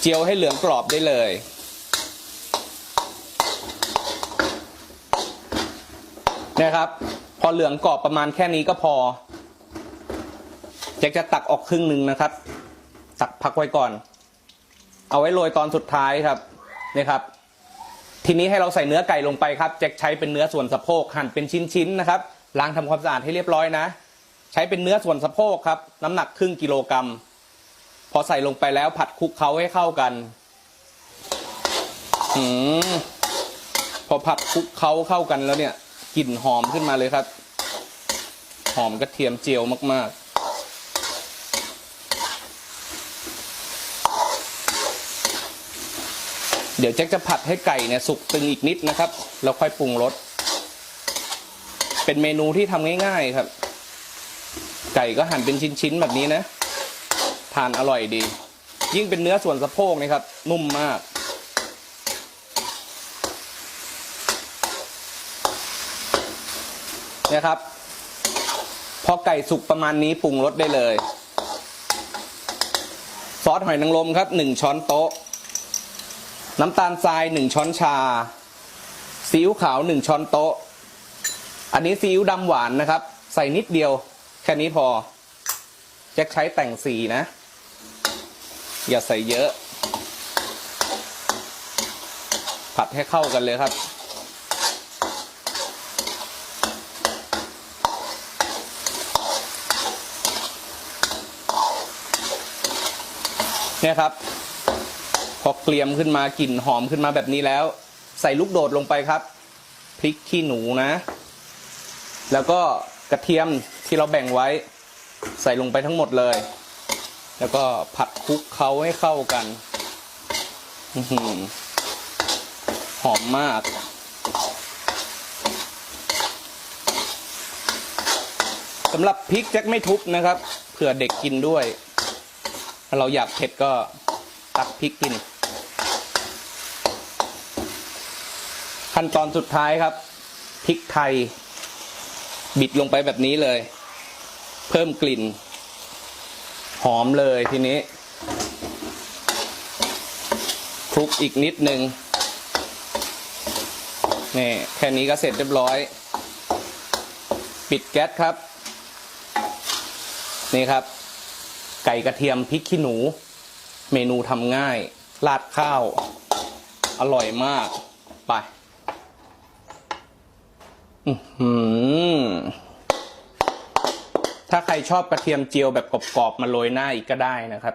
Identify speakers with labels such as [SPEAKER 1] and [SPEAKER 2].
[SPEAKER 1] เจียวให้เหลืองกรอบได้เลย นะครับ พอเหลืองกรอบประมาณแค่นี้ก็พอแจ็คจะตักออกครึ่งหนึ่งนะครับ ตักพักไว้ก่อน เอาไว้โรยตอนสุดท้ายครับนี่ครับ ทีนี้ให้เราใส่เนื้อไก่ลงไปครับแจ็คใช้เป็นเนื้อส่วนสะโพกหั่นเป็นชิ้นๆนะครับล้างทำความสะอาดให้เรียบร้อยนะ ใช้เป็นเนื้อส่วนสะโพกครับ น้ำหนักครึ่งกิโลกรัม พอใส่ลงไปแล้วผัดคลุกเคล้าให้เข้ากันอืมพอผัดคลุกเคล้าเข้ากันแล้วเนี่ยกลิ่นหอมขึ้นมาเลยครับ หอมกระเทียมเจียวมาก ๆเดี๋ยวแจ็คจะผัดให้ไก่เนี่ยสุกตึงอีกนิดนะครับ แล้วค่อยปรุงรส เป็นเมนูที่ทำง่ายๆครับ ไก่ก็หั่นเป็นชิ้นๆแบบนี้นะ ทานอร่อยดี ยิ่งเป็นเนื้อส่วนสะโพกนะครับ นุ่มมาก เนี่ยครับ พอไก่สุกประมาณนี้ปรุงรสได้เลย ซอสหอยนางรมครับหนึ่งช้อนโต๊ะ น้ำตาลทรายหนึ่งช้อนชา ซีอิ๊วขาวหนึ่งช้อนโต๊ะ อันนี้ซีอิ๊วดำหวานนะครับ ใส่นิดเดียว แค่นี้พอแจ็คใช้แต่งสีนะ อย่าใส่เยอะ ผัดให้เข้ากันเลยครับ เนี่ยครับ พอเกลียมขึ้นมากลิ่นหอมขึ้นมาแบบนี้แล้ว ใส่ลูกโดดลงไปครับพริกขี้หนูนะ แล้วก็กระเทียมที่เราแบ่งไว้ ใส่ลงไปทั้งหมดเลย แล้วก็ผัดคลุกเคล้าให้เข้ากันหอมมาก สำหรับพริกแจ็คไม่ทุบนะครับเผื่อเด็กกินด้วย ถ้าเราอยากเผ็ดก็ตักพริกกิน ขั้นตอนสุดท้ายครับพริกไทย บิดลงไปแบบนี้เลย เพิ่มกลิ่น อมเลยทีนี้คลุกอีกนิดนึงนี่แค่นี้ก็เสร็จเรียบร้อย ปิดแก๊สครับ นี่ครับ ไก่กระเทียมพริกขี้หนู เมนูทำง่าย ราดข้าว อร่อยมาก ไป อื้อหือ ถ้าใครชอบกระเทียมเจียวแบบกรอบๆมาโรยหน้าอีกก็ได้นะครับ